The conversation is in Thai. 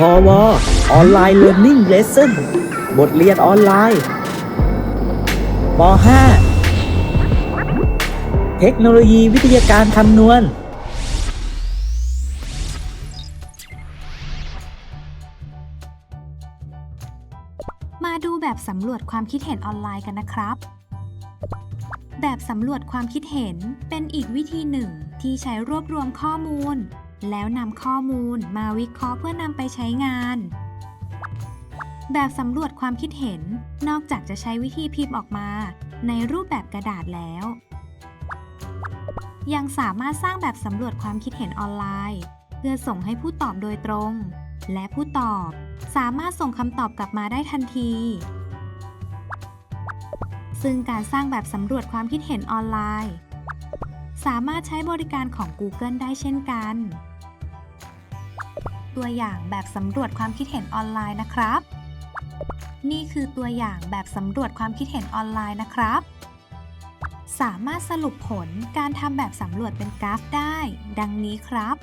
พอวออนไลน์เรียน i ิ g เลส s o n บทเรียนออนไลน์ป .5 เทคโนโลยีวิทยาการคำนวณ มาดูแบบสำรวจความคิดเห็นออนไลน์กันนะครับ แบบสำรวจความคิดเห็นเป็นอีกวิธีหนึ่งที่ใช้รวบรวมข้อมูล แล้วนำข้อมูลมาวิเคราะห์เพื่อนำไปใช้งาน แบบสำรวจความคิดเห็น นอกจากจะใช้วิธีพิมพ์ออกมา ในรูปแบบกระดาษแล้ว ยังสามารถสร้างแบบสำรวจความคิดเห็นออนไลน์ เพื่อส่งให้ผู้ตอบโดยตรง และผู้ตอบสามารถส่งคำตอบกลับมาได้ทันที ซึ่งการสร้างแบบสำรวจความคิดเห็นออนไลน์ สามารถใช้บริการของ Google ได้เช่นกัน ตัวอย่างแบบสำรวจความคิดเห็นออนไลน์นะครับ นี่คือตัวอย่างแบบสำรวจความคิดเห็นออนไลน์นะครับ สามารถสรุปผลการทำแบบสำรวจเป็นกราฟได้ ดังนี้ครับ